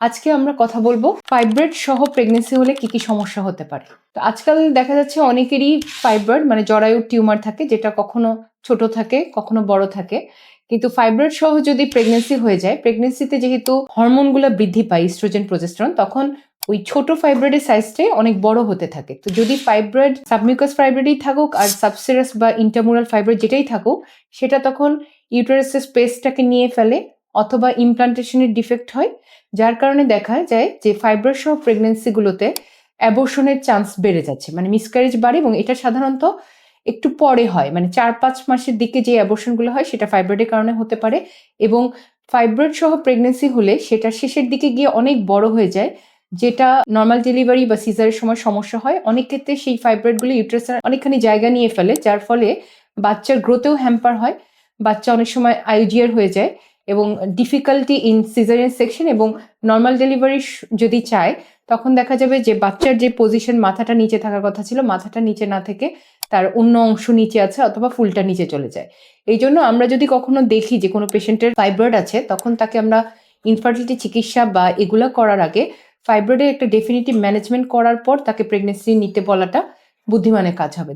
আজকে আমরা কথা বলব ফাইব্রয়েড সহ প্রেগনেন্সি হলে কি কি সমস্যা হতে পারে। তো আজকাল দেখা যাচ্ছে অনেকেরই ফাইব্রয়েড মানে জরায়ুর টিউমার থাকে, যেটা কখনো ছোট থাকে, কখনো বড় থাকে। কিন্তু ফাইব্রয়েড সহ যদি প্রেগনেন্সি হয়ে যায় প্রেগনেন্সিতে যেহেতু হরমোনগুলো বৃদ্ধি পায় ইস্ট্রোজেন প্রজেস্ট্রন তখন ওই ছোট ফাইব্রয়েডের সাইজটাই অনেক বড় হতে থাকে। তো যদি ফাইব্রয়েড সাবমিউকাস ফাইব্রয়েডই থাকুক আর সাবসেরাস বা ইন্টারমোরাল ফাইব্রয়েড যেটাই থাকুক, সেটা তখন ইউটারাসের স্পেসটাকে নিয়ে ফেলে অথবা ইমপ্লান্টেশনের ডিফেক্ট হয়, যার কারণে দেখা যায় যে ফাইব্রয়েড সহ প্রেগনেন্সিগুলোতে অ্যাবর্শনের চান্স বেড়ে যাচ্ছে। মানে মিসক্যারেজ বাড়ে এবং এটা সাধারণত একটু পরে হয়। মানে চার পাঁচ মাসের দিকে যে অ্যাবর্শনগুলো হয়, সেটা ফাইব্রয়েডের কারণে হতে পারে এবং ফাইব্রয়েড সহ প্রেগনেন্সি হলে সেটা শেষের দিকে গিয়ে অনেক বড় হয়ে যায়, যেটা নর্মাল ডেলিভারি বা সিজারের সময় সমস্যা হয়। অনেক ক্ষেত্রে সেই ফাইব্রয়েডগুলো ইউট্রাসের অনেকখানি জায়গা নিয়ে ফেলে, যার ফলে বাচ্চার গ্রোথেও হ্যাম্পার হয়। বাচ্চা অনেক সময় আইজিয়ার হয়ে যায়। এবং ডিফিকাল্টি ইন সিজারিয়ান সেকশন এবং নর্মাল ডেলিভারি যদি চায়, তখন দেখা যাবে যে বাচ্চার যে পজিশন মাথাটা নিচে থাকার কথা ছিল, মাথাটা নিচে না থেকে তার অন্য অংশ নিচে আছে অথবা ফুলটা নিচে চলে যায়। এই জন্য আমরা যদি কখনো দেখি যে কোনো পেশেন্টের ফাইব্রয়েড আছে, তখন তাকে আমরা ইনফার্টিলিটি চিকিৎসা বা এগুলা করার আগে ফাইব্রয়েডের একটা ডেফিনিটিভ ম্যানেজমেন্ট করার পর তাকে প্রেগনেন্সি নিতে বলাটা বুদ্ধিমানের কাজ হবে।